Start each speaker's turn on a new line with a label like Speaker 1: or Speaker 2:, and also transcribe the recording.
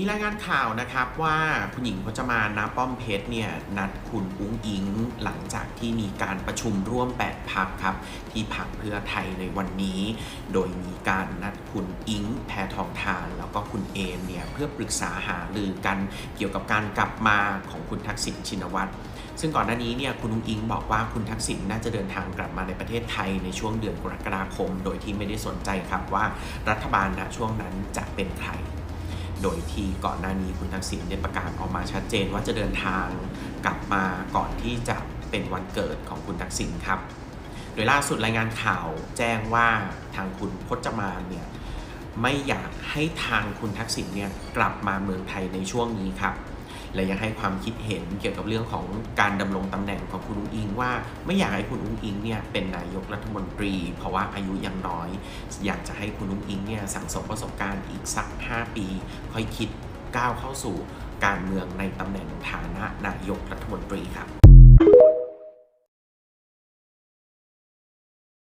Speaker 1: มีรายงานข่าวนะครับว่าคุณหญิงพจมานณป้อมเพชรเนี่ยนัดคุณอุ้งอิงหลังจากที่มีการประชุมร่วม 8พักครับ ที่พักเพื่อไทยในวันนี้ โดยมีการนัดคุณอิงแพทองทาน แล้วก็คุณเอมเนี่ยเพื่อปรึกษาหารือกันเกี่ยวกับการกลับมาของคุณทักษิณชินวัตรซึ่งก่อนหน้านี้เนี่ยคุณอุ้งอิงบอกว่าคุณทักษิณน่าจะเดินทางกลับมาในประเทศไทยในช่วงเดือนกรกฎาคม โดยที่ไม่ได้สนใจครับว่ารัฐบาลณช่วงนั้นจะเป็นใคร โดยที่ก่อนหน้านี้คุณทักษิณได้ประกาศออกมาชัดเจนว่าจะเดินทางกลับมาก่อนที่จะเป็นวันเกิดของคุณทักษิณครับ โดยล่าสุดรายงานข่าวแจ้งว่าทางคุณพจมานเนี่ยไม่อยากให้ทางคุณทักษิณเนี่ยกลับมาเมืองไทยในช่วงนี้ครับ และยังให้ความคิดเห็นเกี่ยวกับเรื่องของการดำรงตำแหน่งของคุณอุ้งอิงว่าไม่อยากให้คุณอุ้งอิงเนี่ยเป็นนายกรัฐมนตรี เพราะว่าอายุยังน้อย อยากจะให้คุณอุ้งอิงเนี่ยสั่งสมประสบการณ์อีกสัก 5 ปี ค่อยคิดก้าวเข้าสู่การเมืองในตำแหน่งฐานะนายกรัฐมนตรีครับ